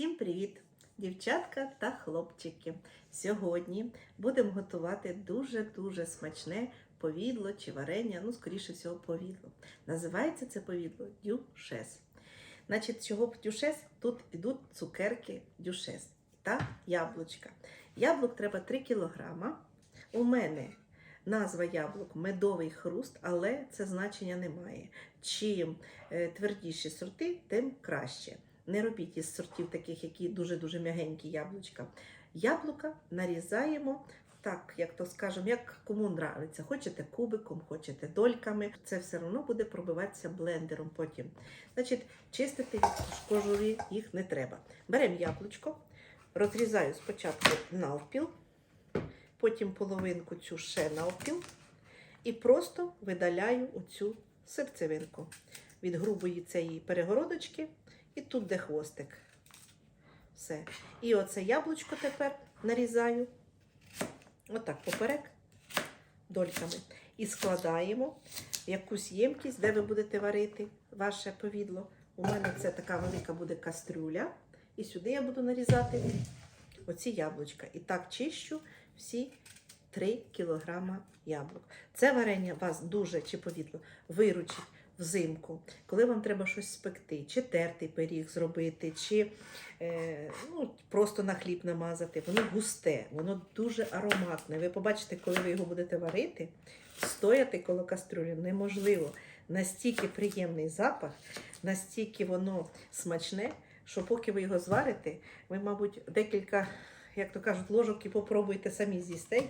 Всім привіт, дівчатка та хлопчики! Сьогодні будемо готувати дуже-дуже смачне повідло чи варення, ну, скоріше всього, повідло. Називається це повідло дюшес. Значить, чого дюшес? Тут йдуть цукерки дюшес та яблучка. Яблук треба 3 кг. У мене назва яблук медовий хруст, але це значення не має. Чим е, твердіші сорти, тим краще. Не робіть із сортів таких, які дуже-дуже м'ягенькі яблучка. Яблука нарізаємо так, як то скажемо, як кому нравиться. Хочете кубиком, хочете дольками. Це все одно буде пробиватися блендером потім. Значить, чистити від кожурі їх не треба. Беремо яблучко, розрізаю спочатку навпіл, потім половинку цю ще навпіл і просто видаляю оцю серцевинку від грубої цієї перегородочки. І тут де хвостик. Все. І оце яблучко тепер нарізаю. Отак поперек дольками. І складаємо якусь ємкість, де ви будете варити ваше повідло. У мене це така велика буде кастрюля. І сюди я буду нарізати оці яблучка. І так чищу всі 3 кг яблук. Це варення вас дуже чи повідло виручить взимку, коли вам треба щось спекти, чи тертий пиріг зробити, чи е, ну, просто на хліб намазати. Воно густе, воно дуже ароматне. Ви побачите, коли ви його будете варити, стояти коло кастрюлі неможливо. Настільки приємний запах, настільки воно смачне, що поки ви його зварите, ви, мабуть, декілька, як то кажуть, ложок і попробуйте самі з'їсти.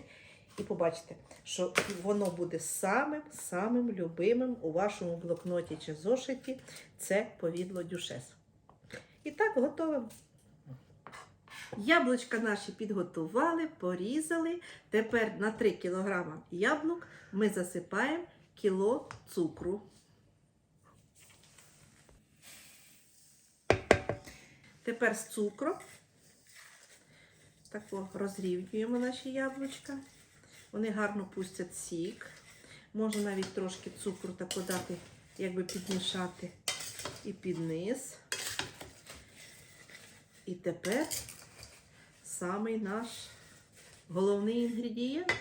І побачите, що воно буде самим самим любимим у вашому блокноті чи зошиті це повідло дюшес. І так, готовимо. Яблучка наші підготували, порізали. Тепер на 3 кг яблук ми засипаємо кіло цукру. Тепер з цукром так розрівнюємо наші яблучка. Вони гарно пустять сік. Можна навіть трошки цукру так подати, якби підмішати і під низ. І тепер самий наш головний інгредієнт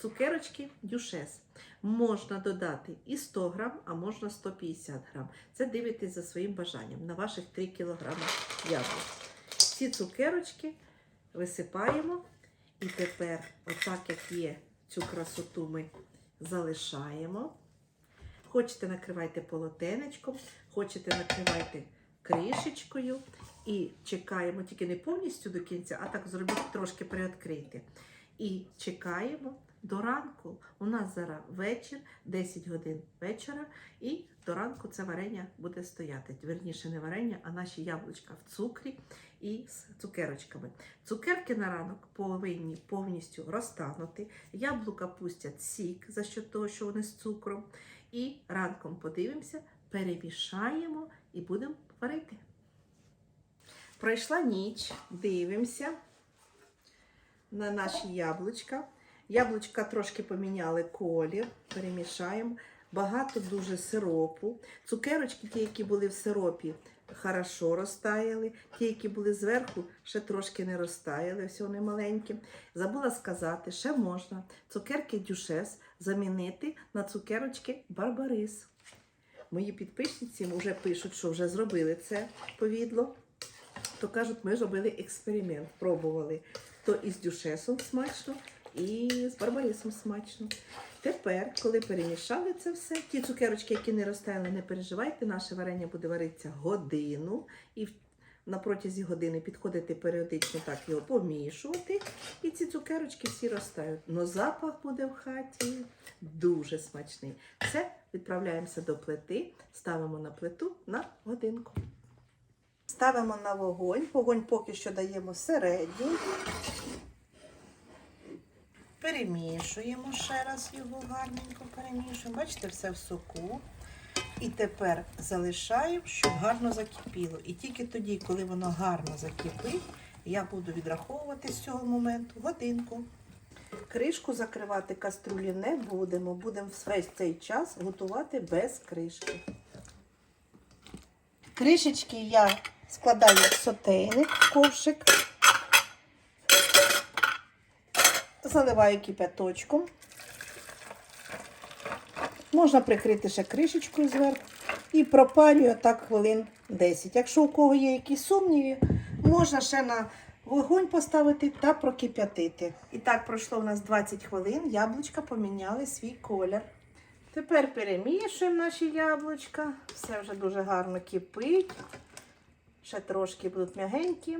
цукерочки дюшес. Можна додати і 100 грам, а можна 150 грам. Це дивитесь за своїм бажанням на ваших 3 кг яблук. Ці цукерочки висипаємо. І тепер, отак, як є, цю красоту ми залишаємо. Хочете, накривайте полотенечком, хочете, накривайте кришечкою. І чекаємо, тільки не повністю до кінця, а так зробіть трошки приоткрити. І чекаємо до ранку. У нас зараз вечір, 10 годин вечора, і до ранку це варення буде стояти. Верніше, не варення, а наші яблучка в цукрі і з цукерочками. Цукерки на ранок повинні повністю розтанути. Яблука пустять сік за що того, що вони з цукром. І ранком подивимося, перемішаємо і будемо варити. Пройшла ніч, дивимося на наші яблучка. Яблучка трошки поміняли колір, перемішаємо. Багато дуже сиропу. Цукерочки, ті, які були в сиропі, хорошо розтаяли. Ті, які були зверху, ще трошки не розтаяли, все вони маленькі. Забула сказати, ще можна цукерки дюшес замінити на цукерочки Барбарис. Мої підписниці вже пишуть, що вже зробили це повідло. То кажуть, ми зробили експеримент, пробували. То із дюшесом смачно, і з барбарисом смачно. Тепер, коли перемішали це все, ті цукерочки, які не розтаяли, не переживайте, наше варення буде варитися годину. І на протязі години підходити періодично так його помішувати. І ці цукерочки всі розтають. Но запах буде в хаті дуже смачний. Все, відправляємося до плити, ставимо на плиту на годинку. Ставимо на вогонь. Вогонь поки що даємо середній. Перемішуємо ще раз його гарненько перемішуємо. Бачите, все в соку. І тепер залишаємо, щоб гарно закипіло. І тільки тоді, коли воно гарно закипить, я буду відраховувати з цього моменту годинку. Кришку закривати каструлі не будемо. Будемо весь цей час готувати без кришки. Кришечки я Складаю в сотейник, в ковшик. Заливаю кипяточком. Можна прикрити ще кришечкою зверху. І пропарюю так хвилин 10. Якщо у кого є якісь сумніви, можна ще на вогонь поставити та прокип'ятити. І так пройшло у нас 20 хвилин, яблучка поміняли свій колір. Тепер перемішуємо наші яблучка. Все вже дуже гарно кипить. Ще трошки будуть м'ягенькі.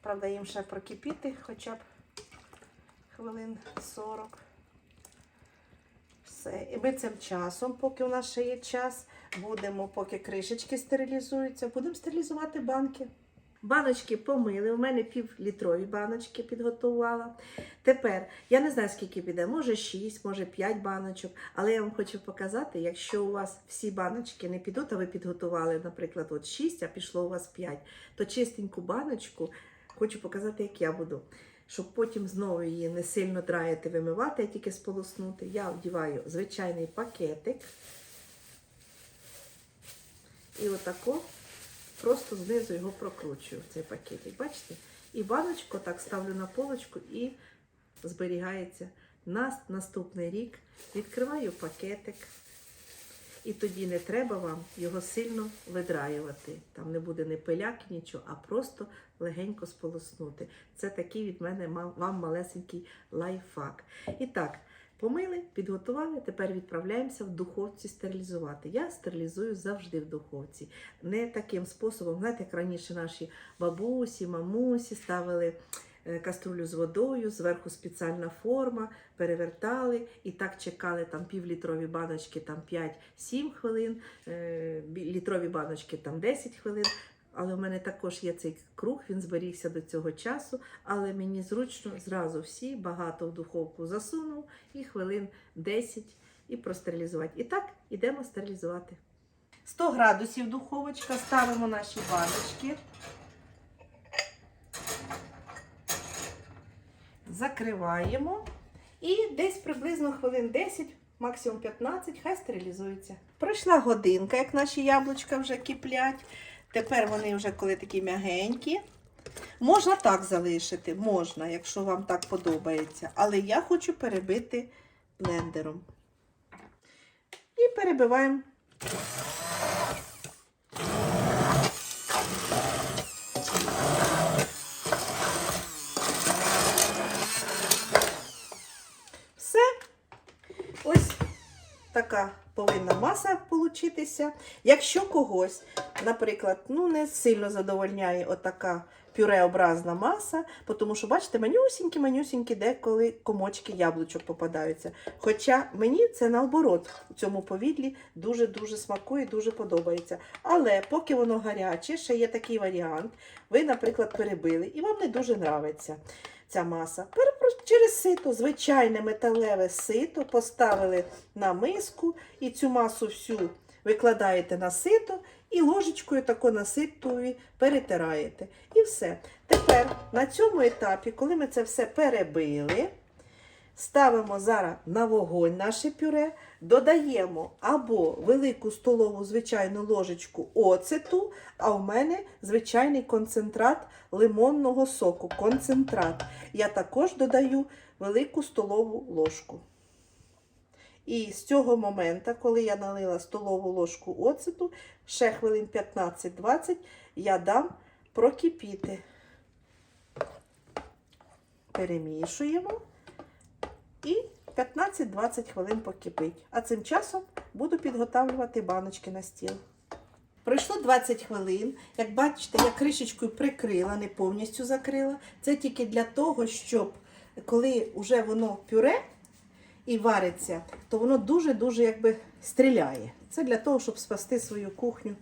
Правда, їм ще прокипіти хоча б хвилин 40. Все. І ми цим часом, поки у нас ще є час, будемо, поки кришечки стерилізуються, будемо стерилізувати банки. Баночки помили. У мене півлітрові баночки підготувала. Тепер я не знаю, скільки піде, може 6, може 5 баночок. Але я вам хочу показати, якщо у вас всі баночки не підуть, а ви підготували, наприклад, от 6, а пішло у вас 5, то чистеньку баночку хочу показати, як я буду. Щоб потім знову її не сильно драїти, вимивати, а тільки сполоснути. Я вдіваю звичайний пакетик. І отако просто знизу його прокручую цей пакетик. Бачите? І баночку так ставлю на полочку і зберігається на наступний рік. Відкриваю пакетик. І тоді не треба вам його сильно видраювати. Там не буде ні пиляки, нічого, а просто легенько сполоснути. Це такий від мене вам малесенький лайфхак. І так, помили, підготували, тепер відправляємося в духовці стерилізувати. Я стерилізую завжди в духовці. Не таким способом, знаєте, як раніше наші бабусі, мамусі ставили каструлю з водою, зверху спеціальна форма, перевертали і так чекали там півлітрові баночки там 5-7 хвилин, е, літрові баночки там 10 хвилин. Але в мене також є цей круг, він зберігся до цього часу, але мені зручно зразу всі багато в духовку засунув і хвилин 10 і простерилізувати. І так, ідемо стерилізувати. 100 градусів духовочка, ставимо наші баночки. Закриваємо. І десь приблизно хвилин 10, максимум 15, хай стерилізується. Пройшла годинка, як наші яблучка вже киплять. Тепер вони вже коли такі м'ягенькі. Можна так залишити, можна, якщо вам так подобається. Але я хочу перебити блендером. І перебиваємо. Все. Ось така повинна маса получитися. Якщо когось, наприклад, ну не сильно задовольняє отака пюреобразна маса, тому що, бачите, манюсінькі, манюсінькі деколи комочки яблучок попадаються. Хоча мені це наоборот у цьому повідлі дуже-дуже смакує, дуже подобається. Але поки воно гаряче, ще є такий варіант. Ви, наприклад, перебили і вам не дуже нравиться ця маса. Через сито, звичайне металеве сито, поставили на миску і цю масу всю викладаєте на сито і ложечкою тако на ситові перетираєте. І все. Тепер на цьому етапі, коли ми це все перебили, ставимо зараз на вогонь наше пюре, додаємо або велику столову звичайну ложечку оцету, а в мене звичайний концентрат лимонного соку. Концентрат. Я також додаю велику столову ложку. І з цього моменту, коли я налила столову ложку оцету, ще хвилин 15-20 я дам прокипіти. Перемішуємо і 15-20 хвилин покипить. А цим часом буду підготавлювати баночки на стіл. Пройшло 20 хвилин. Як бачите, я кришечкою прикрила, не повністю закрила. Це тільки для того, щоб коли вже воно пюре і вариться, то воно дуже-дуже якби стріляє. Це для того, щоб спасти свою кухню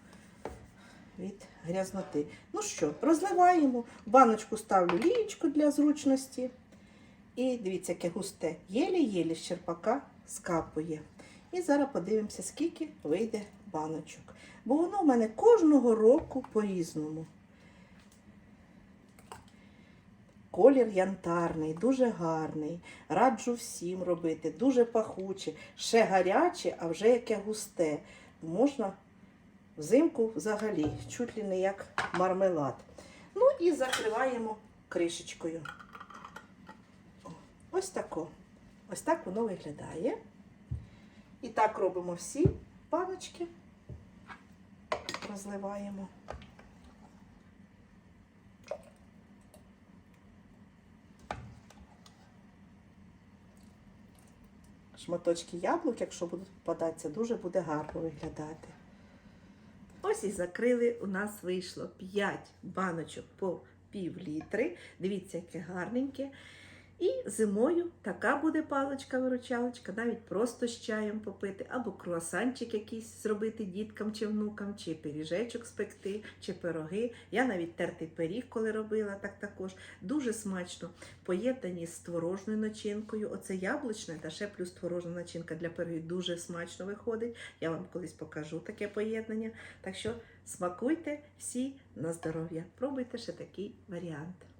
від грязноти. Ну що, розливаємо. Баночку ставлю лієчку для зручності. І дивіться, яке густе. Єлі-єлі з черпака скапує. І зараз подивимося, скільки вийде баночок. Бо воно в мене кожного року по-різному. Колір янтарний, дуже гарний. Раджу всім робити, дуже пахуче, ще гаряче, а вже яке густе. Можна Взимку взагалі, чуть ли не як мармелад. Ну і закриваємо кришечкою. Ось тако. Ось так воно виглядає. І так робимо всі баночки. Розливаємо. Шматочки яблук, якщо будуть попадатися, дуже буде гарно виглядати. Ось і закрили. У нас вийшло 5 баночок по пів літри. Дивіться, яке гарненьке. І зимою така буде паличка-виручалочка, навіть просто з чаєм попити, або круасанчик якийсь зробити діткам чи внукам, чи пиріжечок спекти, чи пироги. Я навіть тертий пиріг, коли робила, так також. Дуже смачно. Поєднані з творожною начинкою. Оце яблучне та ще плюс творожна начинка для пирогів дуже смачно виходить. Я вам колись покажу таке поєднання. Так що смакуйте всі на здоров'я. Пробуйте ще такий варіант.